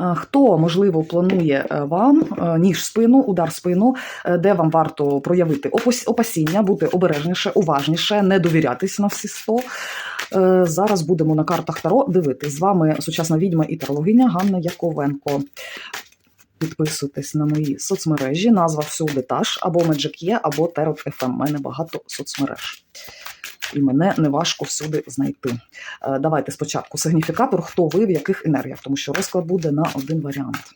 Е, Хто, можливо, планує е, вам е, ніж спину, удар в спину, де вам варто проявити опасіння, бути обережніше, уважніше, не довірятись на всі сто. Зараз будемо на картах Таро дивитись. З вами сучасна відьма і тарологиня Ганна Яковенко. Підписуйтесь на мої соцмережі, назва всюди та ж, або є, або Tarot FM. У мене багато соцмереж. І мене не важко всюди знайти. Е, Давайте спочатку сигніфікатор, хто ви, в яких енергіях, тому що розклад буде на один варіант.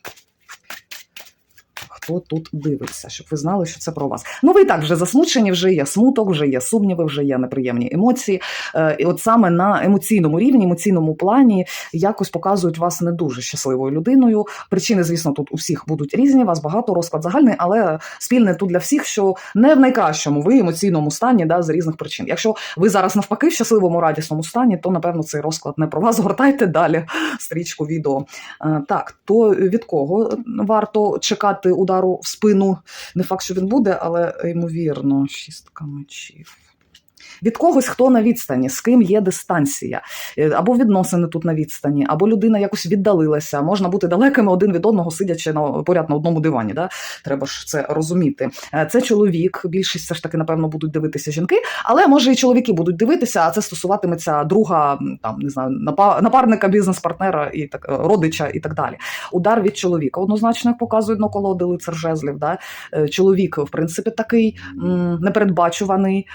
Хто тут дивиться, щоб ви знали, що це про вас. Ну, ви і так вже засмучені, вже є смуток, вже є сумніви, вже є неприємні емоції. Е, І от саме на емоційному рівні, емоційному плані якось показують вас не дуже щасливою людиною. Причини, звісно, тут у всіх будуть різні, вас багато, розклад загальний, але спільне тут для всіх, що не в найкращому ви емоційному стані да, з різних причин. Якщо ви зараз навпаки в щасливому радісному стані, то напевно цей розклад не про вас. Гортайте далі стрічку відео. Е, Так, то від кого варто чекати удару в спину? Не факт, що він буде, але ймовірно, шістка мечів. Від когось, хто на відстані, з ким є дистанція, Е, або відносини тут на відстані, або людина якось віддалилася. Можна бути далекими один від одного, сидячи на поряд на одному дивані. Да? Треба ж це розуміти. Е, Це чоловік. Більшість все ж таки, напевно, будуть дивитися жінки, але може і чоловіки будуть дивитися, а це стосуватиметься друга, там не знаю, напа- напарника, бізнес-партнера і так е, родича і так далі. Удар від чоловіка. Однозначно, як показують на колоди лицар жезлів. Да? Чоловік, в принципі, такий непередбачуваний,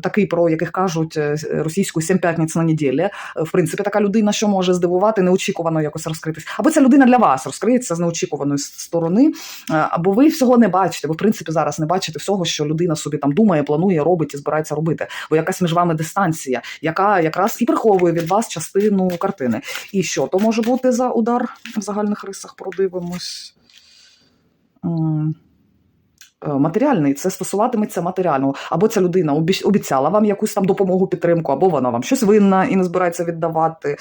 такий, про яких кажуть е, російською сім п'ятниць на неділі. Е, В принципі, така людина, що може здивувати, неочікувано якось розкритись. Або ця людина для вас розкриється з неочікуваної сторони, е, або ви всього не бачите. Ви, в принципі, зараз не бачите всього, що людина собі там думає, планує, робить і збирається робити. Бо якась між вами дистанція, яка якраз і приховує від вас частину картини. І що то може бути за удар в загальних рисах? Продивимось. Е, Матеріальний це стосуватиметься матеріального. Або ця людина обіцяла вам якусь там допомогу, підтримку, або вона вам щось винна і не збирається віддавати.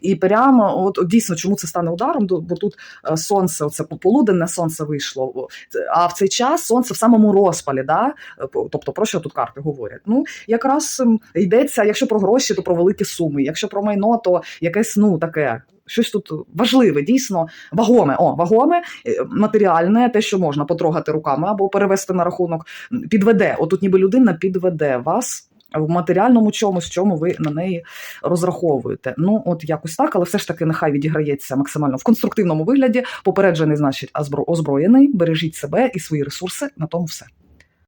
І прямо, от, от дійсно, чому це стане ударом? Бо тут е, сонце, оце пополуденне сонце вийшло. А в цей час сонце в самому розпалі, да? Е, тобто про що тут карти говорять? Ну, якраз йдеться, якщо про гроші, то про великі суми. Якщо про майно, то якесь ну таке. Щось тут важливе, дійсно вагоме. О, вагоме, е, матеріальне, те, що можна потрогати руками або перевести на рахунок, підведе. Отут ніби людина підведе вас в матеріальному чомусь, чому ви на неї розраховуєте. Ну, от якось так, але все ж таки нехай відіграється максимально в конструктивному вигляді. Попереджений, значить, озброєний. Бережіть себе і свої ресурси. На тому все.